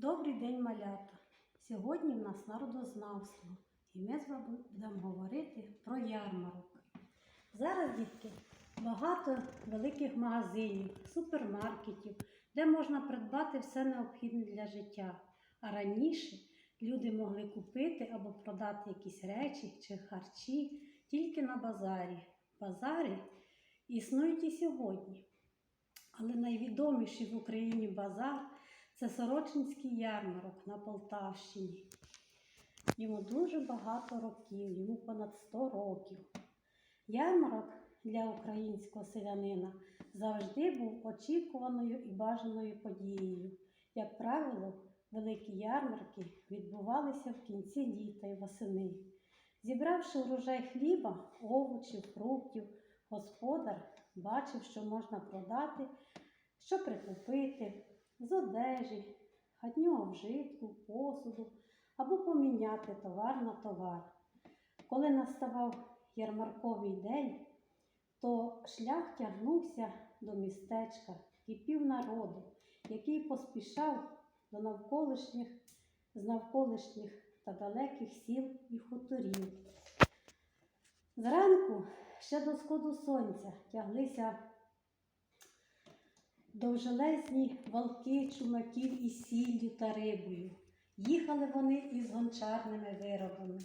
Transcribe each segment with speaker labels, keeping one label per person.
Speaker 1: Добрий день, малята! Сьогодні в нас народознавство, і ми з вами будемо говорити про ярмарок. Зараз, дітки, багато великих магазинів, супермаркетів, де можна придбати все необхідне для життя. А раніше люди могли купити або продати якісь речі чи харчі тільки на базарі. Базари існують і сьогодні. Але найвідоміший в Україні базар це Сорочинський ярмарок на Полтавщині. Йому дуже багато років, йому понад 100 років. Ярмарок для українського селянина завжди був очікуваною і бажаною подією. Як правило, великі ярмарки відбувалися в кінці літа і восени. Зібравши урожай хліба, овочів, фруктів, господар бачив, що можна продати, що прикупити з одежі, хатнього вжитку, посуду або поміняти товар на товар. Коли наставав ярмарковий день, то шлях тягнувся до містечка, кипів народу, який поспішав до навколишніх, з навколишніх та далеких сіл і хуторів. Зранку ще до сходу сонця тяглися довжелезні валки чумаків із сіллю та рибою. Їхали вони із гончарними виробами,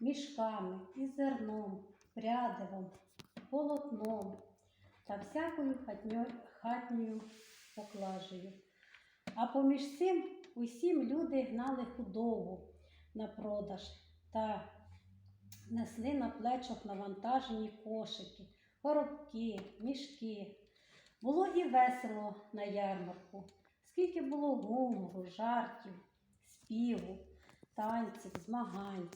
Speaker 1: мішками, із зерном, прядивом, полотном та всякою хатньо- хатньою поклажею. А поміж цим усім люди гнали худобу на продаж та несли на плечах навантажені кошики, коробки, мішки. Було і весело на ярмарку, скільки було гумору, жартів, співу, танців, змагань.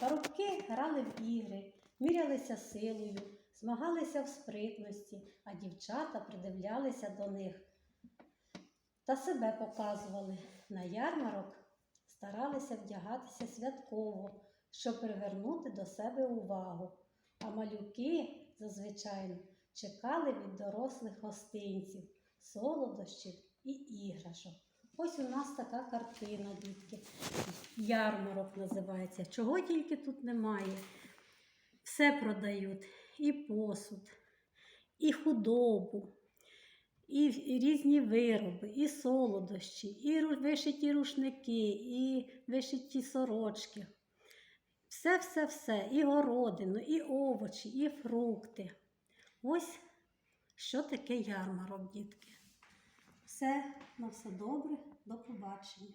Speaker 1: Парубки грали в ігри, мірялися силою, змагалися в спритності, а дівчата придивлялися до них та себе показували. На ярмарок старалися вдягатися святково, щоб привернути до себе увагу. А малюки зазвичай чекали від дорослих гостинців, солодощів і іграшок. Ось у нас така картина, дітки. Ярмарок називається. Чого тільки тут немає. Все продають і посуд, і худобу, і різні вироби, і солодощі, і вишиті рушники, і вишиті сорочки. Все, все, все, і городину, і овочі, і фрукти. Ось що таке ярмарок, дітки. Все, на все добре, до побачення.